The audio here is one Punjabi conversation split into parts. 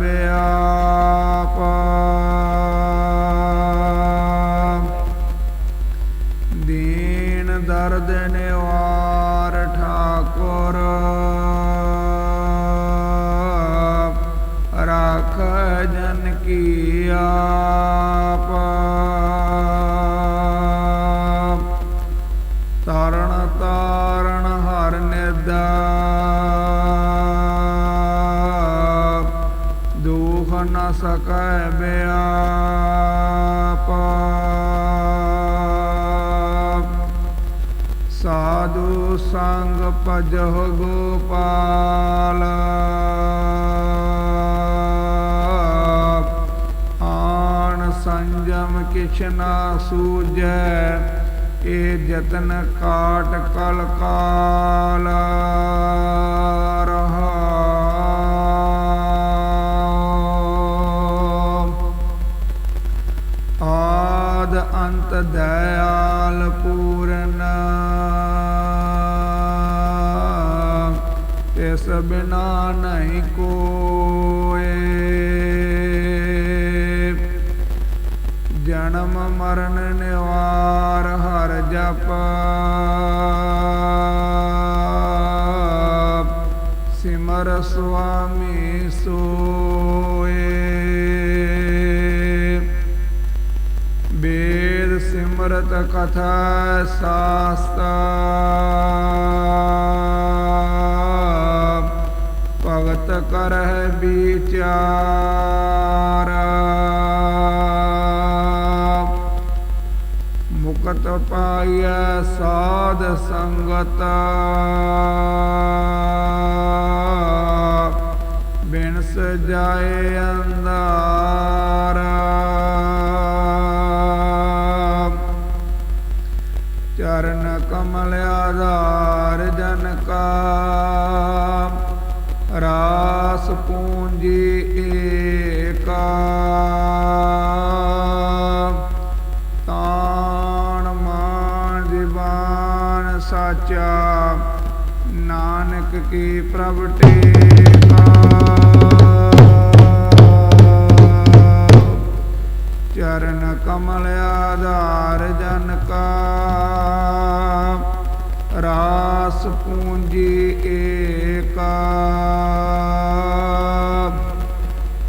ਬਿਆਪ ਦੁਖ ਨ ਸਕੈ ਬਿਆਪ ਸਾਧੂ ਸੰਗ ਭਜਹੁ ਗੋਪਾਲ। ਆਣ ਸੰਜਮ ਕਿਛ ਨਾ ਸੂਝੈ ਇਹ ਜਤਨ ਕਾਟ ਕਲ ਕਾਲ ਰਹਾ ਅੰਤ ਦਇਆਲ ਪੂਰਨ। ਤਿਸ ਬਿਨਾ ਨਹੀਂ ਕੋਏ। ਜਨਮ ਮਰਨ ਨਿਵਾਰ ਹਰ ਜਪ। ਸਿਮਰਤ ਕਥਾ ਸਾਸਤਾ ਭਗਤ ਕਰਹਿ ਵਿਚਾਰ ਮੁਕਤ ਪਾਈਐ ਸਾਧ ਸੰਗਤ ਬਿਨ ਸਜਾਏ ਜਨ ਕਾ ਰਾਸ ਪੂੰਜੀ ਏਕਾ ਤਾਣ ਮਾਨ ਜੀਵਾਨ ਸਾਚਾ, ਨਾਨਕ ਕੀ ਪ੍ਰਭ ਟੇਕਾ। ਚਰਨ ਕਮਲ ਆਧਾਰ ਜਨ ਕਾ। ਰਾਸ ਪੂੰਜੀ ਏਕਾ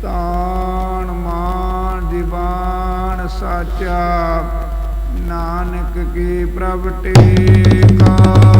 ਤਾਣ ਮਾਨ ਦੀਵਾਨ ਸਾਚਾ। ਨਾਨਕ ਕੀ ਪ੍ਰਭ ਟੇਕਾ।